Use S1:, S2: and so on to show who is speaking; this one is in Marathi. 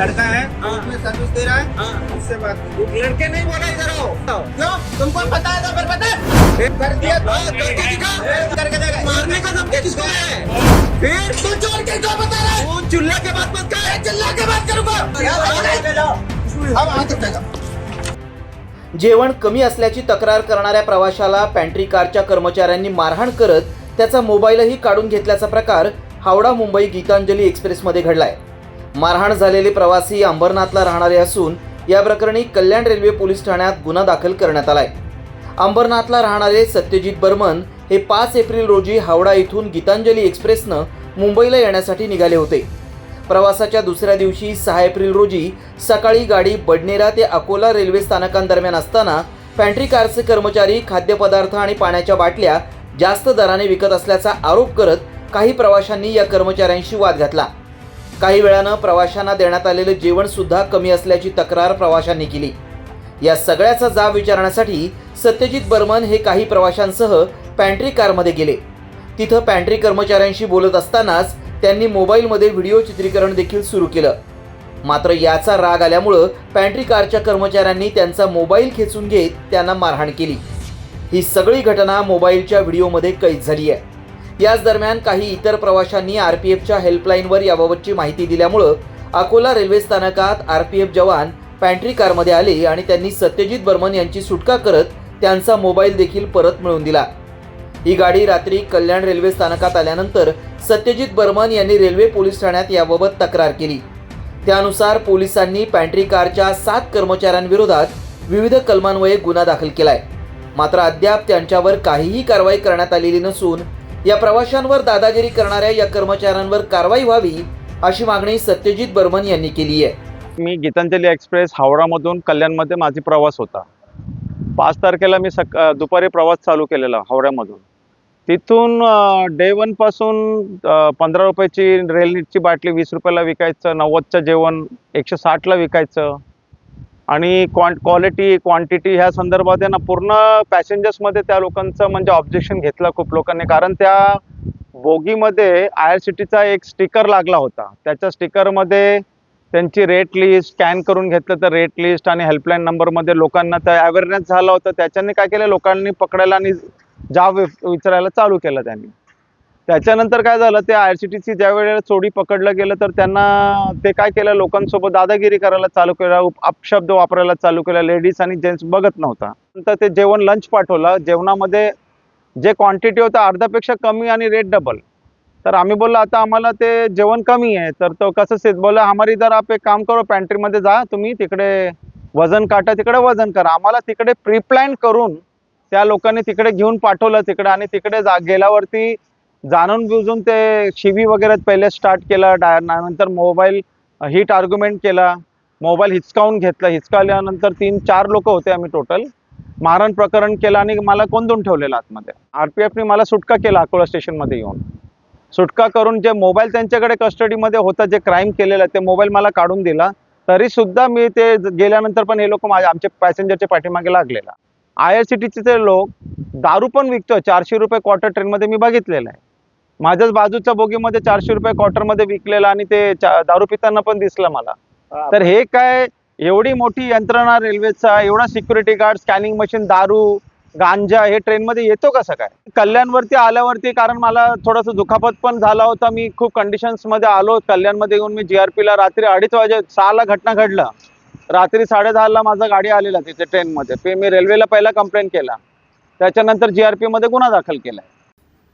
S1: लड़का है
S2: हाँ।
S1: उसमें सर्विस दे रहा है
S2: हाँ।
S1: उससे बात
S2: वो लड़के नहीं बोला इधर आओ।
S1: क्यों तुमको पता है तो फिर बता कर दिया तो
S2: हाँ, करके मारने का धमकी किसको है?
S1: फिर तू चोर के क्यों बता रहा है।
S2: तू चिल्ला के बात मत कर।
S1: चिल्ला के बात करूंगा। अब
S3: जेवण कमी असल्याची तक्रार करणाऱ्या प्रवाशाला पॅन्ट्री कारच्या कर्मचाऱ्यांनी मारहाण करत त्याचा मोबाईलही काढून घेतल्याचा प्रकार हावडा मुंबई गीतांजली एक्सप्रेसमध्ये घडलाय. मारहाण झालेले प्रवासी अंबरनाथला राहणारे असून या प्रकरणी कल्याण रेल्वे पोलीस ठाण्यात गुन्हा दाखल करण्यात आलाय. अंबरनाथला राहणारे सत्यजित बर्मन हे पाच एप्रिल रोजी हावडा इथून गीतांजली एक्सप्रेसनं मुंबईला येण्यासाठी निघाले होते. प्रवासाच्या दुसऱ्या दिवशी सहा एप्रिल रोजी सकाळी गाडी बडनेरा ते अकोला रेल्वे स्थानकांदरम्यान असताना पॅन्ट्री कारचे कर्मचारी खाद्यपदार्थ आणि पाण्याच्या बाटल्या जास्त दराने विकत असल्याचा आरोप करत काही प्रवाशांनी या कर्मचाऱ्यांशी वाद घातला. काही वेळानं प्रवाशांना देण्यात आलेलं जेवणसुद्धा कमी असल्याची तक्रार प्रवाशांनी केली. या सगळ्याचा जाब विचारण्यासाठी सत्यजित बर्मन हे काही प्रवाशांसह पॅन्ट्री कारमध्ये गेले. तिथं पॅन्ट्री कर्मचाऱ्यांशी बोलत असतानाच त्यांनी मोबाईलमध्ये व्हिडिओ चित्रीकरण देखील सुरू केलं. मात्र याचा राग आल्यामुळं पॅन्ट्री कारच्या कर्मचाऱ्यांनी त्यांचा मोबाईल खेचून घेत त्यांना मारहाण केली. ही सगळी घटना मोबाईलच्या व्हिडिओमध्ये कैद झाली आहे याच दरम्यान काही इतर प्रवाशांनी आर पी एफच्या हेल्पलाईनवर याबाबतची माहिती दिल्यामुळं अकोला रेल्वे स्थानकात आर पी एफ जवान पॅन्ट्री कारमध्ये आले आणि त्यांनी सत्यजित बर्मन यांची सुटका करत त्यांचा मोबाईल देखील परत मिळवून दिला. ही गाडी रात्री कल्याण रेल्वे स्थानकात आल्यानंतर सत्यजित बर्मन यांनी रेल्वे पोलीस ठाण्यात याबाबत तक्रार केली. त्यानुसार पोलिसांनी पॅन्ट्री कारच्या सात कर्मचाऱ्यांविरोधात विविध कलमान्वये गुन्हा दाखल केलाय. मात्र अद्याप त्यांच्यावर काहीही कारवाई करण्यात आलेली नसून या प्रवाशांवर दादागिरी करणाऱ्या या कर्मचाऱ्यांवर कारवाई व्हावी अशी मागणी सत्यजित बर्मन यांनी केली आहे.
S4: मी गीतांजली एक्सप्रेस हावडामधून कल्याणमध्ये माझी प्रवास होता. पाच तारखेला मी सक दुपारी प्रवास चालू केलेला हावड्यामधून. तिथून डे वनपासून पंधरा रुपयाची रेल बाटली वीस रुपयाला विकायचं नव्वदचं जेवण एकशे साठला विकायचं. आणि क्वांट क्वालिटी क्वांटिटी ह्या संदर्भात आहे ना पूर्ण पॅसेंजर्समध्ये त्या लोकांचं म्हणजे ऑब्जेक्शन घेतलं खूप लोकांनी. कारण त्या बोगीमध्ये आय आर सी टीचा एक स्टिकर लागला होता. त्याच्या स्टिकरमध्ये त्यांची रेट लिस्ट स्कॅन करून घेतलं तर रेट लिस्ट आणि हेल्पलाईन नंबरमध्ये लोकांना त्या अवेअरनेस झाला होता. त्याच्याने काय केलं? लोकांनी पकडायला आणि जाब विचारायला चालू केलं त्यांनी. त्याच्यानंतर काय झालं ते आय आर सी टीची ज्या वेळेला चोरी पकडलं गेलं तर त्यांना ते काय केलं लोकांसोबत दादागिरी करायला चालू केला अपशब्द वापरायला चालू केला लेडीज आणि जेंट्स बघत नव्हता. नंतर ते जेवण लंच पाठवलं. जेवणामध्ये जे क्वांटिटी होतं अर्ध्यापेक्षा कमी आणि रेट डबल तर आम्ही बोललो आता आम्हाला ते जेवण कमी आहे. तर तो कसं सेत बोला हमारी इधर आप एक काम करो पॅन्ट्रीमध्ये जा तुम्ही तिकडे वजन काटा तिकडे वजन करा. आम्हाला तिकडे प्रीप्लॅन करून त्या लोकांनी तिकडे घेऊन पाठवलं तिकडे आणि तिकडे जा गेल्यावरती जाणून बुजून ते शिवी वगैरे पहिले स्टार्ट केलं डा नंतर मोबाईल हिट आर्ग्युमेंट केला मोबाईल हिचकावून घेतला. हिचकावल्यानंतर तीन चार लोक होते आम्ही टोटल मारण प्रकरण केलं आणि मला कोंदून ठेवलेलं आतमध्ये. आर पी एफने मला सुटका केला अकोला स्टेशनमध्ये येऊन. सुटका करून जे मोबाईल त्यांच्याकडे कस्टडीमध्ये होता जे क्राईम केलेलं ते मोबाईल मला काढून दिला. तरी सुद्धा मी ते गेल्यानंतर पण हे लोक माझ्या आमच्या पॅसेंजरच्या पाठीमागे लागलेला. आय आर सी टीचे ते लोक दारू पण विकतो चारशे रुपये क्वार्टर ट्रेनमध्ये मी बघितलेलं आहे. माझ्याच बाजूच्या बोगीमध्ये चारशे रुपये क्वार्टरमध्ये विकलेला आणि ते दारू पिताना पण दिसलं मला. तर हे काय एवढी मोठी यंत्रणा रेल्वेचा एवढा सिक्युरिटी गार्ड स्कॅनिंग मशीन दारू गांजा हे ट्रेनमध्ये येतो कसं काय कल्याणवरती आल्यावरती कारण मला थोडंसं दुखापत पण झाला होता. मी खूप कंडिशन्समध्ये आलो. कल्याणमध्ये येऊन मी जीआरपीला रात्री अडीच वाजे सहाला घटना घडलं. रात्री साडेदहाला माझा गाडी आलेला तिथे ट्रेनमध्ये ते मी रेल्वेला पहिला कंप्लेंट केला. त्याच्यानंतर जीआरपीमध्ये गुन्हा दाखल केला.